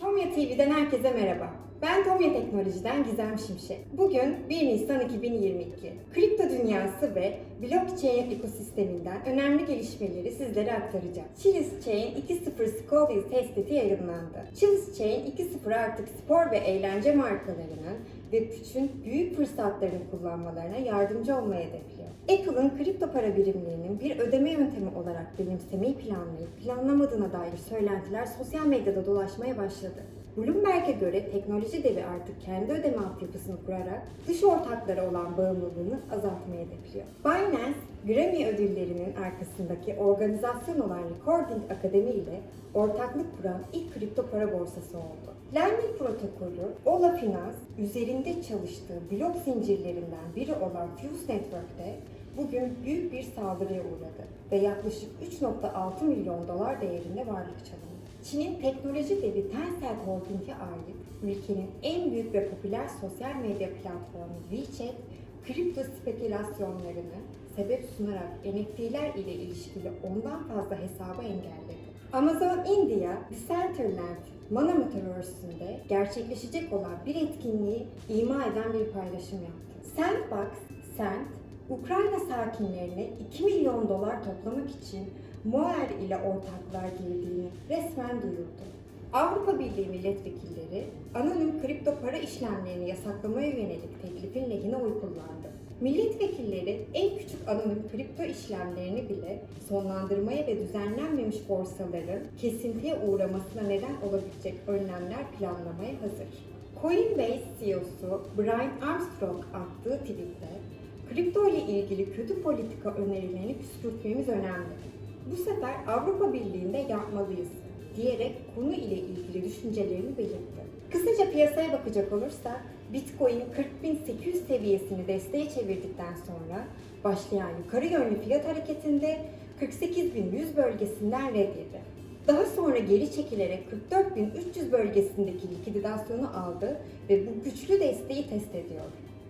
Tomya TV'den herkese merhaba. Ben Tomya Teknoloji'den Gizem Şimşek. Bugün 1 Nisan 2022. Kripto dünyası ve blockchain ekosisteminden önemli gelişmeleri sizlere aktaracağım. Chiliz Chain 2.0 Scoville testiti yayınlandı. Chiliz Chain 2.0 artık spor ve eğlence markalarının ve Puç'un büyük fırsatlarını kullanmalarına yardımcı olmayı hedefliyor. Apple'ın kripto para birimlerinin bir ödeme yöntemi olarak benimsemeyi planlayıp planlamadığına dair söylentiler sosyal medyada dolaşmaya başladı. Bloomberg'e göre teknoloji devi artık kendi ödeme altyapısını kurarak dış ortaklara olan bağımlılığını azaltmayı hedefliyor. Binance, Grammy ödüllerinin arkasındaki organizasyon olan Recording Akademi ile ortaklık kuran ilk kripto para borsası oldu. Lightning protokolü, Ola Finance, üzerinde çalıştığı blok zincirlerinden biri olan Fuse Network'te bugün büyük bir saldırıya uğradı ve yaklaşık 3.6 milyon dolar değerinde varlık çalındı. Çin'in teknoloji devi Tencent Holding'e ait ülkenin en büyük ve popüler sosyal medya platformu WeChat, kripto spekülasyonlarını sebep sunarak NFT'ler ile ilişkili ondan fazla hesabı engelledi. Amazon India, Decentraland Mana Metaverse'ünde gerçekleşecek olan bir etkinliği ima eden bir paylaşım yaptı. Sandbox, Sand, Ukrayna sakinlerine 2 milyon dolar toplamak için Moer ile ortaklığa girdiğini resmen duyurdu. Avrupa Birliği milletvekilleri anonim kripto para işlemlerini yasaklamaya yönelik teklifin lehine oy kullandı. Milletvekilleri en küçük anonim kripto işlemlerini bile sonlandırmaya ve düzenlenmemiş borsaların kesintiye uğramasına neden olabilecek önlemler planlamaya hazır. Coinbase CEO'su Brian Armstrong attığı tweette kripto ile ilgili kötü politika önerilerini püskürtmemiz önemli. Bu sefer Avrupa Birliği'nde yapmalıyız diyerek konu ile ilgili düşüncelerini belirtti. Kısaca piyasaya bakacak olursak Bitcoin 40.800 seviyesini desteğe çevirdikten sonra başlayan yukarı yönlü fiyat hareketinde 48.100 bölgesinden red yedi. Daha sonra geri çekilerek 44.300 bölgesindeki likidasyonu aldı ve bu güçlü desteği test ediyor.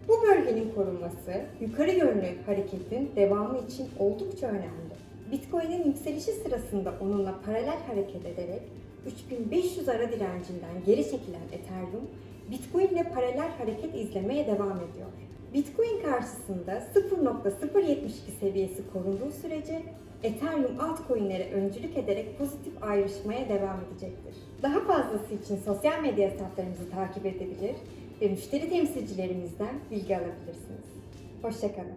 Bu bölgenin korunması yukarı yönlü hareketin devamı için oldukça önemli. Bitcoin'in yükselişi sırasında onunla paralel hareket ederek 3500 ara direncinden geri çekilen Ethereum, Bitcoin ile paralel hareket izlemeye devam ediyor. Bitcoin karşısında 0.072 seviyesi korunduğu sürece Ethereum altcoin'lere öncülük ederek pozitif ayrışmaya devam edecektir. Daha fazlası için sosyal medya hesaplarımızı takip edebilir ve müşteri temsilcilerimizden bilgi alabilirsiniz. Hoşçakalın.